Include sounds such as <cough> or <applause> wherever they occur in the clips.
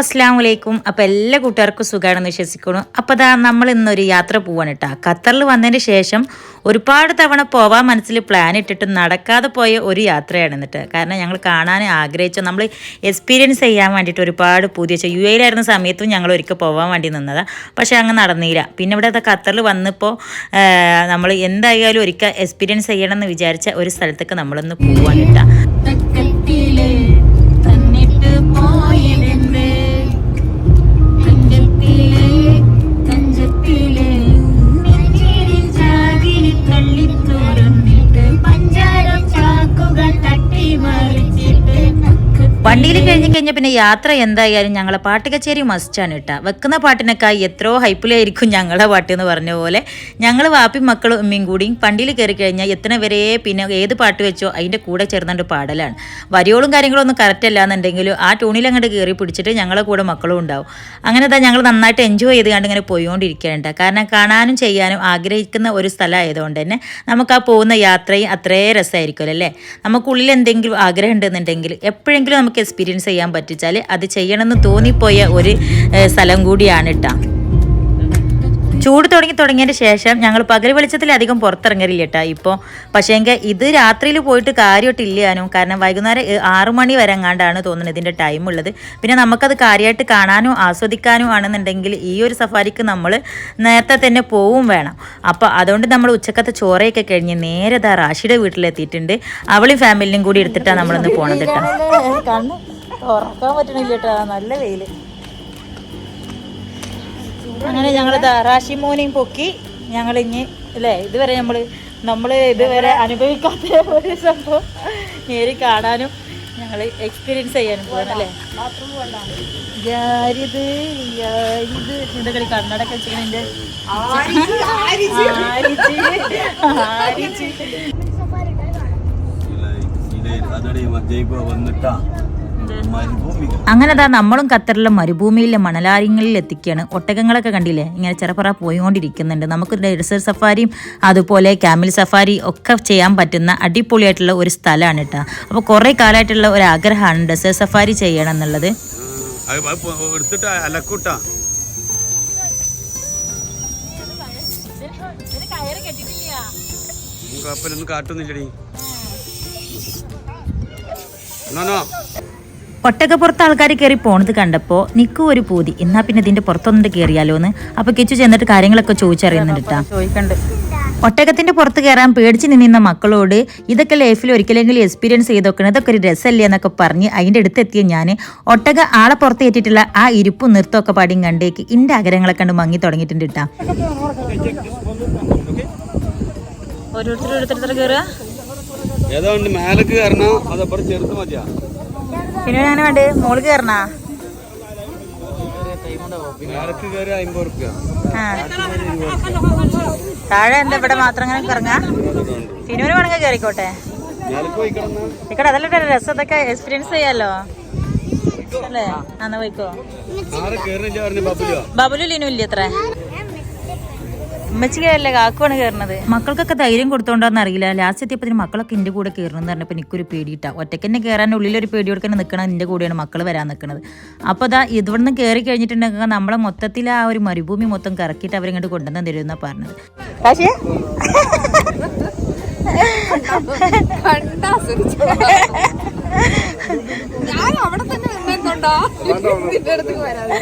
അസ്സാം വലൈക്കും അപ്പോൾ എല്ലാ കൂട്ടുകാർക്കും സുഖമാണെന്ന് വിശ്വസിക്കുന്നു. അപ്പോൾ ദാ നമ്മൾ ഇന്നൊരു യാത്ര പോവാണ് കേട്ടോ ഖത്തറിൽ വന്നതിന് ശേഷം ഒരുപാട് തവണ പോവാൻ മനസ്സിൽ പ്ലാൻ ഇട്ടിട്ട് നടക്കാതെ പോയ ഒരു യാത്രയാണ് എന്നിട്ട് കാരണം ഞങ്ങൾ കാണാൻ ആഗ്രഹിച്ച നമ്മൾ എക്സ്പീരിയൻസ് ചെയ്യാൻ വേണ്ടിയിട്ട് ഒരുപാട് പുതിയ യു എയിലായിരുന്ന സമയത്തും ഞങ്ങൾ ഒരിക്കൽ പോകാൻ വേണ്ടി നിന്നതാണ് പക്ഷേ അങ്ങ് നടന്നില്ല. പിന്നെ ഇവിടെ ഖത്തറിൽ വന്നപ്പോൾ നമ്മൾ എന്തായാലും ഒരിക്കൽ എക്സ്പീരിയൻസ് ചെയ്യണമെന്ന് വിചാരിച്ച ഒരു സ്ഥലത്തേക്ക് നമ്മളൊന്ന് പോവാൻ കേട്ടോ വണ്ടിയിൽ കഴിഞ്ഞ് കഴിഞ്ഞാൽ പിന്നെ യാത്ര എന്തായാലും ഞങ്ങളെ പാട്ട് കച്ചേരി മസ്റ്റാണ് കേട്ടോ വെക്കുന്ന പാട്ടിനേക്കായി എത്രയോ ഹൈപ്പിലായിരിക്കും ഞങ്ങളുടെ പാട്ട് എന്ന് പറഞ്ഞ പോലെ. ഞങ്ങൾ വാപ്പി മക്കളും ഉമ്മയും കൂടി വണ്ടിയിൽ കയറി കഴിഞ്ഞാൽ എത്ര വരെ പിന്നെ ഏത് പാട്ട് വെച്ചോ അതിന്റെ കൂടെ ചേർന്നുകൊണ്ട് പാടലാണ്. വരിയോളും കാര്യങ്ങളും ഒന്നും കറക്റ്റ് അല്ല എന്നുണ്ടെങ്കിലും ആ ട്യൂണിൽ അങ്ങോട്ട് കയറി പിടിച്ചിട്ട് ഞങ്ങളെ കൂടെ മക്കളും ഉണ്ടാവും. അങ്ങനെ തന്നെ ഞങ്ങൾ നന്നായിട്ട് എൻജോയ് ചെയ്ത് കണ്ട് ഇങ്ങനെ പോയിക്കൊണ്ടിരിക്കുകയുണ്ട് കാരണം കാണാനും ചെയ്യാനും ആഗ്രഹിക്കുന്ന ഒരു സ്ഥലമായതുകൊണ്ട് തന്നെ നമുക്ക് ആ പോകുന്ന യാത്രയും അത്രേ രസമായിരിക്കുമല്ലോ അല്ലേ? നമുക്കുള്ളിൽ എന്തെങ്കിലും ആഗ്രഹം ഉണ്ടെന്നുണ്ടെങ്കിൽ എപ്പോഴെങ്കിലും നമുക്ക് എക്സ്പീരിയൻസ് ചെയ്യാൻ പറ്റിച്ചാൽ അത് ചെയ്യണമെന്ന് തോന്നിപ്പോയ ഒരു സ്ഥലം കൂടിയാണ് കേട്ടോ ചൂട് തുടങ്ങി തുടങ്ങിയതിന് ശേഷം ഞങ്ങൾ പകൽ വെളിച്ചത്തിൽ അധികം പുറത്തിറങ്ങലില്ല കേട്ടോ ഇപ്പോൾ പക്ഷേങ്കിൽ ഇത് രാത്രിയിൽ പോയിട്ട് കാര്യമായിട്ടില്ലാനും കാരണം വൈകുന്നേരം ആറു മണി വരെ എങ്ങാണ്ടാണ് തോന്നുന്നത് ഇതിന്റെ ടൈം ഉള്ളത്. പിന്നെ നമുക്കത് കാര്യമായിട്ട് കാണാനോ ആസ്വദിക്കാനോ ആണെന്നുണ്ടെങ്കിൽ ഈ ഒരു സഫാരിക്ക് നമ്മൾ നേരത്തെ തന്നെ പോവും വേണം. അപ്പോൾ അതുകൊണ്ട് നമ്മൾ ഉച്ചക്കത്തെ ചോറയൊക്കെ കഴിഞ്ഞ് നേരെ ദാ റാഷിയുടെ വീട്ടിലെത്തിയിട്ടുണ്ട്. അവളും ഫാമിലിയും കൂടി എടുത്തിട്ടാണ് നമ്മളൊന്ന് പോണത് കേട്ടോ. ഉറക്കാൻ പറ്റണില്ല കേട്ടോ നല്ല വെയിൽ. അങ്ങനെ ഞങ്ങൾ റാശി മോനെയും പൊക്കി ഞങ്ങൾ ഇനി അല്ലേ ഇതുവരെ നമ്മൾ നമ്മൾ ഇതുവരെ അനുഭവിക്കാത്ത ഒരു സംഭവം നേരി കാണാനും ഞങ്ങൾ എക്സ്പീരിയൻസ് ചെയ്യാനും പോകണം അല്ലേ യാരിത് യാരിത് ഇതിന്റെ കളി കണ്ണടക്ക വെച്ചിങ്ങനെ അതടി മറ്റേ ഇപ്പൊ വന്നിട്ടാ മരുഭൂമി അങ്ങനെ അതാ നമ്മളും ഖത്തറിലെ മരുഭൂമിയിലെ മണലാരിങ്ങളിൽ എത്തിക്കുകയാണ് ഒട്ടകങ്ങളൊക്കെ കണ്ടില്ലേ? ഇങ്ങനെ ചെറുപ്പറ പോയിക്കൊണ്ടിരിക്കുന്നുണ്ട്. നമുക്ക് ഡെസേർട്ട് സഫാരിയും അതുപോലെ ക്യാമിൽ സഫാരി ഒക്കെ ചെയ്യാൻ പറ്റുന്ന അടിപൊളിയായിട്ടുള്ള ഒരു സ്ഥലമാണ് കേട്ടോ. അപ്പോൾ കുറേ കാലമായിട്ടുള്ള ഒരു ആഗ്രഹമാണ് ഡെസേർട്ട് സഫാരി ചെയ്യണം എന്നുള്ളത് കാട്ടുന്നില്ലടി നോനോ ഒട്ടകപ്പുറത്ത് ആൾക്കാർ കയറി പോണത് കണ്ടപ്പോൾ നിൽക്കും ഒരു പൂതി. എന്നാ പിന്നെ ഇതിന്റെ പുറത്തൊന്നിട്ട് കയറിയാലോ എന്ന് അപ്പൊ കിച്ചു ചെന്നിട്ട് കാര്യങ്ങളൊക്കെ ചോദിച്ചറിയുന്നുണ്ട് ഒട്ടകത്തിന്റെ പുറത്ത് കയറാൻ പേടിച്ച് നിന്നിരുന്ന മക്കളോട് ഇതൊക്കെ ലൈഫിൽ ഒരിക്കലെങ്കിലും എക്സ്പീരിയൻസ് ചെയ്ത് നോക്കണം ഇതൊക്കെ ഒരു രസമല്ലേ എന്നൊക്കെ പറഞ്ഞ് അതിന്റെ അടുത്തെത്തിയ ഞാൻ ഒട്ടക ആളെ പുറത്ത് ഏറ്റിട്ടുള്ള ആ ഇരിപ്പും നൃത്തമൊക്കെ പാടിയും കണ്ടേക്ക് ഇന്റെ ആഗ്രഹങ്ങളെ കണ്ട് മങ്ങി തുടങ്ങിയിട്ടുണ്ട് കേട്ടാ ഓരോരുത്തർ ഓരോരുത്തർ കയറുക? ഏതാണ്ട് മേലേക്ക് കയറണോ അതപ്പുറം ചെറുത്ത് മതിയാ. പിന്നെ ഞാൻ വേണ്ടേ? മോൾ കയറണാ താഴെ എന്താ ഇവിടെ മാത്രം അങ്ങനെ കറങ്ങാ? സിനിമ വേണമെങ്കിൽ കയറിക്കോട്ടെ ഇക്കട അതല്ല രസം അതൊക്കെ എക്സ്പീരിയൻസ് ചെയ്യാലോ? അല്ലേ? അന്ന് പോയിക്കോ. ബബുലു? ലിനു ഇല്ലേ അത്ര ഉമ്മച്ചി കയറില്ല കാക്കുവാണ് കയറുന്നത്. മക്കൾക്കൊക്കെ ധൈര്യം കൊടുത്തോണ്ടോന്ന് അറിയില്ല. ലാസ്റ്റ് എത്തിയപ്പോൾ മക്കളൊക്കെ എന്റെ കൂടെ കയറണമെന്ന് പറഞ്ഞപ്പോൾ എനിക്കൊരു പേടിയിട്ടാ. ഒറ്റയ്ക്ക് തന്നെ കയറാൻ ഒരു പേടി കൊടുക്കാൻ നിൽക്കണം എന്റെ കൂടെയാണ് മക്കൾ വരാൻ നിൽക്കുന്നത് അപ്പോൾ അതാ ഇവിടുന്ന് കയറി കഴിഞ്ഞിട്ടുണ്ടെങ്കിൽ നമ്മളെ മൊത്തത്തിൽ ആ ഒരു മരുഭൂമി മൊത്തം കറക്കിയിട്ട് അവരിങ്ങോട്ട് കൊണ്ടുവന്ന് തരുമെന്നാണ് പറഞ്ഞത്. പക്ഷേ ഞാൻ അവിടെ തന്നെ നിന്നെന്തുണ്ടോ നിന്റെ അടുത്ത് വരാതെ.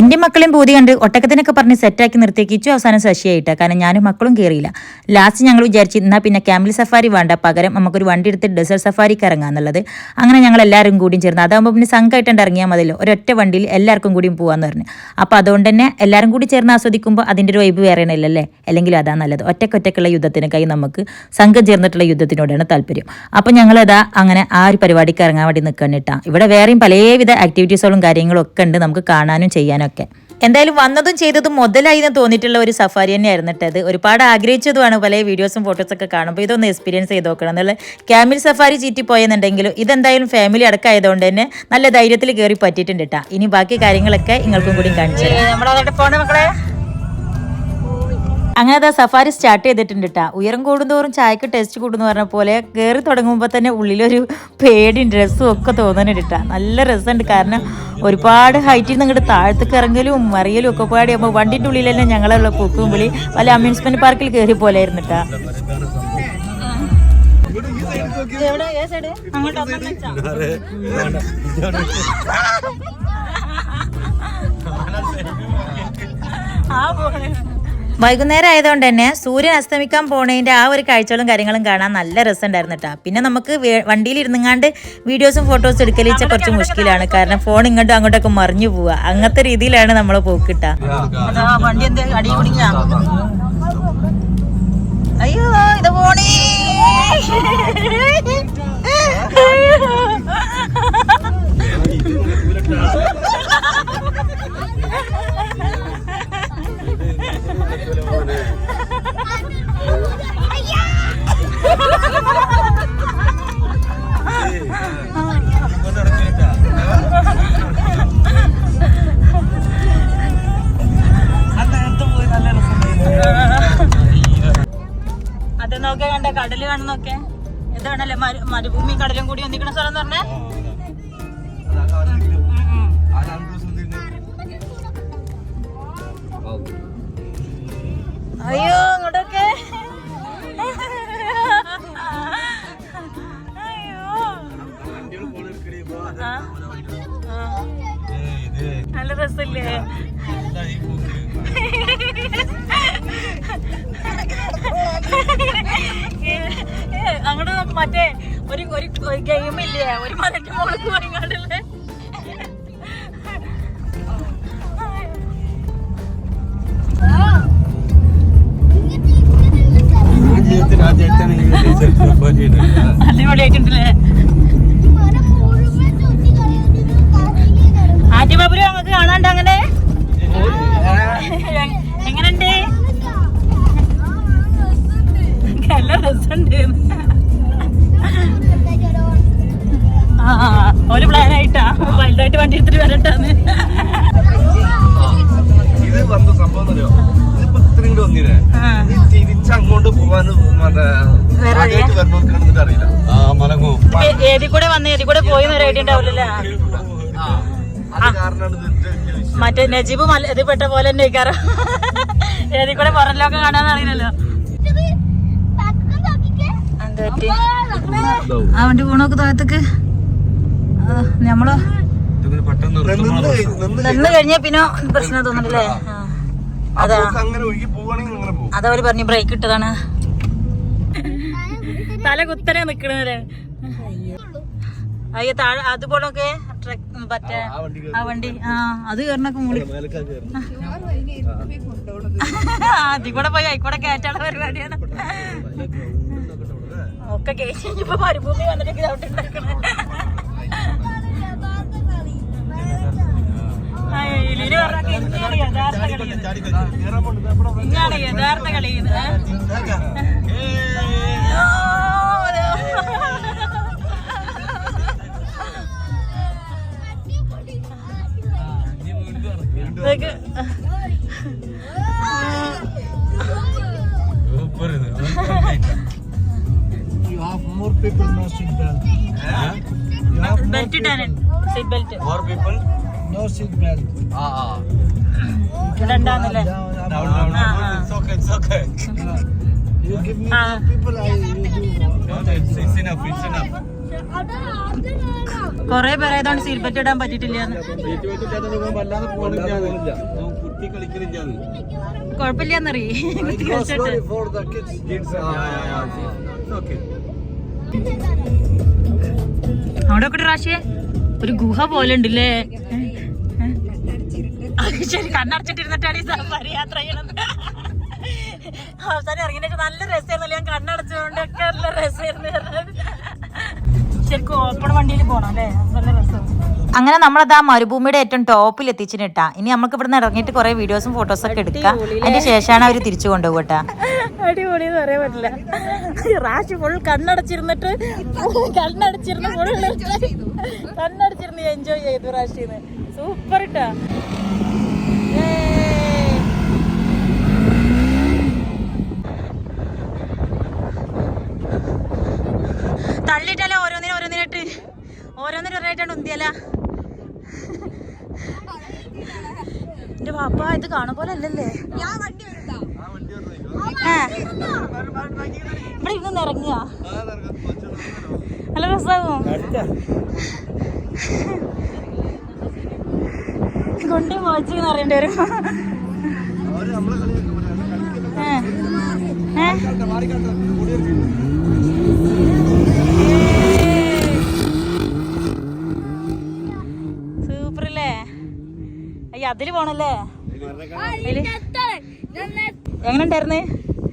ഇന്ത്യ മക്കളെയും പൂതി കണ്ട് ഒട്ടക്കത്തിനൊക്കെ പറഞ്ഞ് സെറ്റാക്കി നിർത്തിയേക്കിച്ചു കിച്ചു അവസാനം ശശിയായിട്ട്. കാരണം ഞാനും മക്കളും കയറിയില്ല ലാസ്റ്റ് ഞങ്ങൾ വിചാരിച്ചു എന്നാൽ പിന്നെ ക്യാമ്പിൽ സഫാരി വേണ്ട. പകരം നമുക്കൊരു വണ്ടി എടുത്ത് ഡെസേർട്ട് സഫാരിക്ക് ഇറങ്ങാന്നുള്ളത് അങ്ങനെ ഞങ്ങൾ എല്ലാവരും കൂടിയും ചേർന്ന്. അതാകുമ്പോൾ പിന്നെ സംഘമായിട്ടുണ്ട് ഇറങ്ങിയാൽ മതിയല്ലോ. ഒരൊറ്റ വണ്ടിയിൽ എല്ലാവർക്കും കൂടിയും പോകാമെന്ന് പറഞ്ഞു. അപ്പോൾ അതുകൊണ്ട് തന്നെ എല്ലാവരും കൂടി ചേർന്ന് ആസ്വദിക്കുമ്പോൾ അതിന്റെ ഒരു വൈബ് വേറെ അല്ലേ അല്ലെങ്കിൽ അതാ നല്ലത്. ഒറ്റക്കൊറ്റക്കുള്ള യുദ്ധത്തിനൊക്കെ നമുക്ക് സംഘം ചേർന്നിട്ടുള്ള യുദ്ധത്തിനോടാണ് താല്പര്യം. അപ്പോൾ ഞങ്ങളതാ അങ്ങനെ ആ ഒരു പരിപാടിക്ക് ഇറങ്ങാൻ വേണ്ടി നിൽക്കണിട്ടാണ് ഇവിടെ വേറെയും പലവിധ ആക്ടിവിറ്റീസുകളും കാര്യങ്ങളും ഒക്കെ ഉണ്ട് നമുക്ക് കാണാനും ചെയ്യാനൊക്കെ. ഒക്കെ എന്തായാലും വന്നതും ചെയ്തതും മുതലായി എന്ന് തോന്നിയിട്ടുള്ള ഒരു സഫാരി തന്നെയായിരുന്നു കേട്ടത് ഒരുപാട് ആഗ്രഹിച്ചതുമാണ് പല വീഡിയോസും ഫോട്ടോസൊക്കെ കാണുമ്പോൾ ഇതൊന്ന് എക്സ്പീരിയൻസ് ചെയ്ത് നോക്കണം എന്നുള്ള ക്യാമിൽ സഫാരി ചീറ്റി പോയെന്നുണ്ടെങ്കിലും ഇതെന്തായാലും ഫാമിലി അടക്കമായതുകൊണ്ട് തന്നെ നല്ല ധൈര്യത്തിൽ കയറി പറ്റിയിട്ടുണ്ട് കേട്ടാ ഇനി ബാക്കി കാര്യങ്ങളൊക്കെ നിങ്ങൾക്കും കൂടി കാണിച്ചു നമ്മളവിടെ പോണ മക്കളെ. അങ്ങനെ അതാ സഫാരി സ്റ്റാർട്ട് ചെയ്തിട്ടുണ്ട് കേട്ടാ ഉയരം കൂടുന്തോറും ചായക്ക് ടേസ്റ്റ് കൂടുന്നു പറഞ്ഞ പോലെ കയറി തുടങ്ങുമ്പോൾ തന്നെ ഉള്ളിലൊരു പേടിയും ഡ്രസ്സും ഒക്കെ തോന്നുന്നുണ്ട് കേട്ടാ നല്ല രസമുണ്ട് കാരണം ഒരുപാട് ഹൈറ്റിൽ നിന്ന് ഇങ്ങോട്ട് താഴത്തേക്ക് ഇറങ്ങലും മറിയലും ഒക്കെ പാടിയാകുമ്പോൾ വണ്ടിന്റെ ഉള്ളിലെല്ലാം ഞങ്ങളുള്ള പൂക്കും വിളി വല്ല അമ്യൂസ്മെന്റ് പാർക്കിൽ കയറി പോലെ ആയിരുന്നു കേട്ടാ വൈകുന്നേരം ആയതുകൊണ്ട് തന്നെ സൂര്യൻ അസ്തമിക്കാൻ പോണതിന്റെ ആ ഒരു കാഴ്ചകളും കാര്യങ്ങളും കാണാൻ നല്ല രസമുണ്ടായിരുന്നു കേട്ടോ പിന്നെ നമുക്ക് വേ- വണ്ടിയിൽ ഇരുന്നങ്ങാണ്ട് വീഡിയോസും ഫോട്ടോസും എടുക്കലിച്ച കുറച്ച് മുഷ്കിലാണ്. കാരണം ഫോൺ ഇങ്ങോട്ടും അങ്ങോട്ടൊക്കെ മറിഞ്ഞു പോവുക അങ്ങനത്തെ രീതിയിലാണ് നമ്മളെ പോക്കിട്ട വണ്ടി എന്താ അടി കുടിഞ്ഞ അയ്യോ ഇത് പോണേ. <laughs> മരുഭൂമി കടലും കൂടി ഒന്നിക്കുന്ന സ്ഥലം എന്ന് പറഞ്ഞേ അടിപൊളിയായിട്ടുണ്ടല്ലേ? ആറ്റുബാബുരു നമുക്ക് കാണാണ്ട് അങ്ങനെ? എങ്ങനുണ്ട് നല്ല രസമുണ്ട്. ആ ഒരു പ്ലാൻ ആയിട്ടാ. വലുതായിട്ട് വണ്ടി എടുത്തിട്ട് വരട്ടാന്ന്. ഇത് വന്ന സംഭവം ഇത്രയും വന്നില്ലേ? ആ. ഇത് തിരിച്ച് അങ്ങോട്ട് പോവാൻ മറ്റേ വേറെ ആദ്യമായിട്ട് വരുന്നവർക്ക് എന്നിട്ട് അറിയില്ല. ആ മലങ്ങോ. ഇതിപ്പോ ഏതി കൂടെ വന്ന് ഏതി കൂടെ പോയി ഒരു ഐഡിയ ഉണ്ടാവില്ലല്ലേ? മറ്റേ നജീബ് മല ഇത് പെട്ട പോലെ തന്നെ ഇക്കാരം ഏതി കൂടെ കാണാൻ അറിയില്ലല്ലോ. പറ്റി? ആ വണ്ടി പോണോക്ക് താഴത്തേക്ക്. പെട്ടെന്ന് നിന്ന് നിന്ന് പിന്നെ പ്രശ്നം തോന്നുന്നില്ലേ. അതാ. അങ്ങനെ ഒഴുകി അതവര് പറഞ്ഞു ബ്രേക്ക് ഇട്ടതാണ്. തല കുത്തനെ നിക്കണല്ലേ അയ്യോ താഴെ അതുപോലൊക്കെ ട്രക്ക് മറ്റേ ആ വണ്ടി ആ അത് കയറണൊക്കെ മുകളിൽ അതിവിടെ പോയി ആയിക്കോടെ കയറ്റാണ് പരിപാടിയാണ്. ഒക്കെ കയറ്റി ഇപ്പൊ മരുഭൂമി വന്നിട്ട് ഗ്രൗണ്ട് ഉണ്ടാക്കണേ ഇങ്ങനെയാണ് യഥാർത്ഥ കളി ഇങ്ങനെയാണ് യഥാർത്ഥ കളി സൂപ്പർ ഇത് ബെൽറ്റ് ഇട്ടാണ് സീറ്റ് ബെൽറ്റ് ആ. ആ down down. It's okay okay it's enough it's enough കൊറേ പേരെ സീറ്റ് ബെൽറ്റ് ഇടാൻ പറ്റിയിട്ടില്ല സീറ്റ് വെച്ച് ഇല്ലാതെ പോകുമ്പോൾ വല്ലാതെ പോകണില്ല കുത്തി കളിക്കണില്ല കൊഴപ്പില്ലെന്നറി കുത്തി കളിച്ചിട്ട്. ഓക്കേ അവിടെ ഒക്കെ റാശിയെ ഒരു ഗുഹ പോലെ ഉണ്ടല്ലേ? ശരി കണ്ണടച്ചിട്ടിരുന്നിട്ടാണ് ഈ സഫാരി യാത്ര ചെയ്യണത് അവസാനം ഇറങ്ങിയിട്ട് നല്ല രസമായിരുന്നല്ലോ? ഞാൻ കണ്ണടച്ചുകൊണ്ടൊക്കെ നല്ല രസമായിരുന്നു. അങ്ങനെ നമ്മളത് ആ മരുഭൂമിയുടെ ഏറ്റവും ടോപ്പിൽ എത്തിച്ചിട്ടാ. ഇനി നമുക്ക് ഇവിടുന്ന് ഇറങ്ങിയിട്ട് കുറെ വീഡിയോസും ഫോട്ടോസും ഒക്കെ എടുക്കുക അതിന്റെ ശേഷമാണ് അവർ തിരിച്ചു കൊണ്ടുപോകട്ടെ. അടിപൊളി എന്ന് പറയാൻ പറ്റില്ല. റാഷി ഫുൾ കണ്ണടച്ചിരുന്നിട്ട് കണ്ണടച്ചിരുന്ന് ഫുൾ കണ്ണടച്ചിരുന്ന് എൻജോയ് ചെയ്തു റാഷിന്ന്. സൂപ്പർ ഇട്ടാ. തള്ളിട്ടല്ലേ ഓരോന്നിനും ഓരോന്നിനും റേറ്റാണ് ഉന്തിയല്ല? എന്റെ പാപ്പ ഇത് കാണും പോലെ അല്ലല്ലേ. ഇവിടെ ഇരുന്ന് ഇറങ്ങിയ നല്ല രസമാകും കൊണ്ട് പോച്ചെന്ന് പറയേണ്ടി വരും. ഏ. ഏ? സൂപ്പർ അല്ലേ അയ്യ അതിൽ പോണല്ലേ? എങ്ങനെ ഉണ്ടായിരുന്നു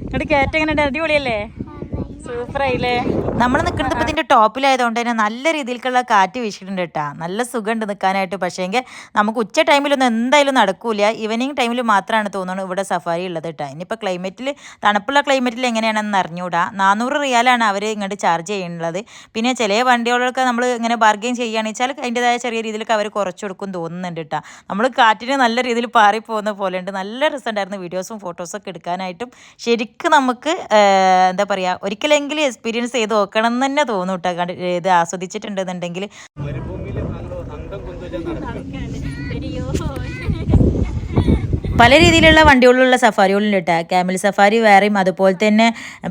എന്നിട്ട് കയറ്റം എങ്ങനെ ഉണ്ടായിരുന്നു അടിപൊളിയല്ലേ? സൂപ്പർ ആയില്ലേ നമ്മൾ നിൽക്കുന്നത് ഇപ്പം ഇതിന്റെ ടോപ്പിലായതുകൊണ്ട് തന്നെ നല്ല രീതിയിലുള്ള കാറ്റ് വീശിയിട്ടുണ്ട് കേട്ടോ. നല്ല സുഖമുണ്ട് നിൽക്കാനായിട്ട് പക്ഷേങ്കിൽ നമുക്ക് ഉച്ച ടൈമിലൊന്നും എന്തായാലും നടക്കൂല. ഈവനിങ് ടൈമിൽ മാത്രമാണ് തോന്നുന്നത് ഇവിടെ സഫാരി ഉള്ളത് കേട്ടോ. ഇനിയിപ്പോൾ ക്ലൈമറ്റിൽ തണുപ്പുള്ള ക്ലൈമറ്റിൽ എങ്ങനെയാണെന്ന് അറിഞ്ഞുകൂടാ നാനൂറ് റിയാലാണ് അവർ ഇങ്ങോട്ട് ചാർജ് ചെയ്യുന്നത്. പിന്നെ ചില വണ്ടികളൊക്കെ നമ്മൾ ഇങ്ങനെ ബാർഗെയിൻ ചെയ്യുകയാണെന്ന് വെച്ചാൽ അതിന്റെതായ ചെറിയ രീതിയിലൊക്കെ അവർ കുറച്ച് കൊടുക്കും തോന്നുന്നുണ്ട് കേട്ടോ. നമ്മൾ കാറ്റിന് നല്ല രീതിയിൽ പാറി പോകുന്ന പോലെ ഉണ്ട് നല്ല രസമുണ്ടായിരുന്നു വീഡിയോസും ഫോട്ടോസും ഒക്കെ എടുക്കാനായിട്ടും. ശരിക്കും നമുക്ക് എന്താ പറയുക ഒരിക്കലെങ്കിലും എക്സ്പീരിയൻസ് ചെയ്ത് നോക്കണം എന്ന് തന്നെ തോന്നും കേട്ടോ കണ്ട് ഇത് ആസ്വദിച്ചിട്ടുണ്ടെന്നുണ്ടെങ്കിൽ. മരുഭൂമിയിൽ അന്തം കൊണ്ടുവച്ചാൽ നടക്കുന്നത് പല രീതിയിലുള്ള വണ്ടികളിലുള്ള സഫാരികളുണ്ട് കേട്ടോ ക്യാമൽ സഫാരി വേറെയും അതുപോലെ തന്നെ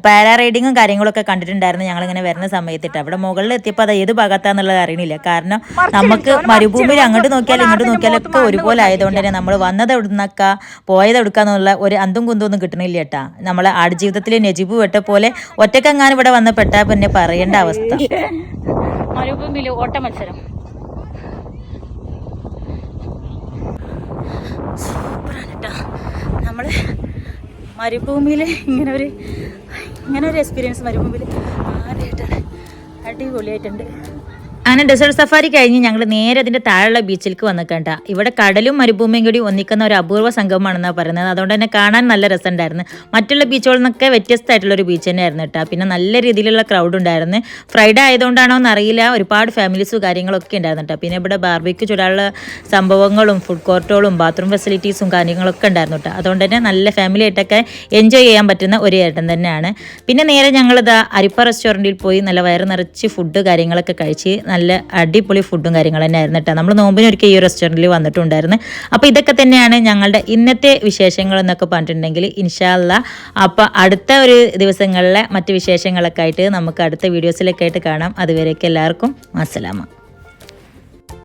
പാരാ റൈഡിങ്ങും കാര്യങ്ങളൊക്കെ കണ്ടിട്ടുണ്ടായിരുന്നു ഞങ്ങളിങ്ങനെ വരുന്ന സമയത്ത് ട്ടോ. അവിടെ മുകളിൽ എത്തിയപ്പോൾ അത് ഏത് ഭാഗത്താന്നുള്ളത് അറിയണില്ല. കാരണം നമുക്ക് മരുഭൂമിയിൽ അങ്ങോട്ട് നോക്കിയാലും ഇങ്ങോട്ട് നോക്കിയാലൊക്കെ ഒരുപോലെ ആയതുകൊണ്ട് തന്നെ നമ്മൾ വന്നത് എവിടുന്നൊക്കെ പോയത് എടുക്കാന്നുള്ള ഒരു അന്തും കുന്തും ഒന്നും കിട്ടണില്ല കേട്ടാ നമ്മളെ ജീവിതത്തിലെ നജീബ് വെട്ട പോലെ ഒറ്റക്കങ്ങാൻ ഇവിടെ വന്ന് പെട്ടാൽ പിന്നെ പറയേണ്ട അവസ്ഥ. മരുഭൂമിയിൽ ഓട്ട മത്സരം. സൂപ്പറാണ് കേട്ടോ നമ്മൾ മരുഭൂമിയിൽ ഇങ്ങനെ ഒരു ഇങ്ങനെ ഒരു എക്സ്പീരിയൻസ് മരുഭൂമിയിൽ ആദ്യമായിട്ടാണ് അടിപൊളിയായിട്ടുണ്ട്. അങ്ങനെ ഡെസേർട്ട് സഫാരി കഴിഞ്ഞ് ഞങ്ങൾ നേരെ അതിന്റെ താഴെയുള്ള ബീച്ചിലേക്ക് വന്നിക്കണ്ട ഇവിടെ കടലും മരുഭൂമിയും കൂടി ഒന്നിക്കുന്ന ഒരു അപൂർവ സംഗമമാണെന്നാണ് പറയുന്നത്. അതുകൊണ്ട് തന്നെ കാണാൻ നല്ല രസമുണ്ടായിരുന്നു മറ്റുള്ള ബീച്ചുകളിൽ നിന്നൊക്കെ വ്യത്യസ്തമായിട്ടുള്ള ഒരു ബീച്ച് തന്നെയായിരുന്നു കേട്ടോ. പിന്നെ നല്ല രീതിയിലുള്ള ക്രൗഡ് ഉണ്ടായിരുന്നു. ഫ്രൈഡേ ആയതുകൊണ്ടാണോ എന്നറിയില്ല. ഒരുപാട് ഫാമിലീസും കാര്യങ്ങളൊക്കെ ഉണ്ടായിരുന്നു കേട്ടോ. പിന്നെ ഇവിടെ ബാർബിക്ക് ചുടാനുള്ള സംഭവങ്ങളും ഫുഡ് കോർട്ടുകളും ബാത്റൂം ഫെസിലിറ്റീസും കാര്യങ്ങളൊക്കെ ഉണ്ടായിരുന്നു കേട്ടോ. അതുകൊണ്ട് തന്നെ നല്ല ഫാമിലി ആയിട്ടൊക്കെ എൻജോയ് ചെയ്യാൻ പറ്റുന്ന ഒരു ഏട്ടൻ തന്നെയാണ്. പിന്നെ നേരെ ഞങ്ങളിതാ അരിപ്പ റെസ്റ്റോറന്റിൽ പോയി നല്ല വയറ് നിറച്ച് ഫുഡ് കാര്യങ്ങളൊക്കെ കഴിച്ച് നല്ല അടിപൊളി ഫുഡും കാര്യങ്ങൾ തന്നെയായിരുന്നു കേട്ടോ. നമ്മൾ നോമ്പിന് ഒരിക്കൽ ഈ റെസ്റ്റോറന്റിൽ വന്നിട്ടുണ്ടായിരുന്നു. അപ്പോൾ ഇതൊക്കെ തന്നെയാണ് ഞങ്ങളുടെ ഇന്നത്തെ വിശേഷങ്ങൾ എന്നൊക്കെ പറഞ്ഞിട്ടുണ്ടെങ്കിൽ ഇൻഷാല്ല അപ്പോൾ അടുത്ത ഒരു ദിവസങ്ങളിലെ മറ്റ് വിശേഷങ്ങളൊക്കെ ആയിട്ട് നമുക്ക് അടുത്ത വീഡിയോസിലൊക്കെ ആയിട്ട് കാണാം. അതുവരെയൊക്കെ എല്ലാവർക്കും അസ്സലാമ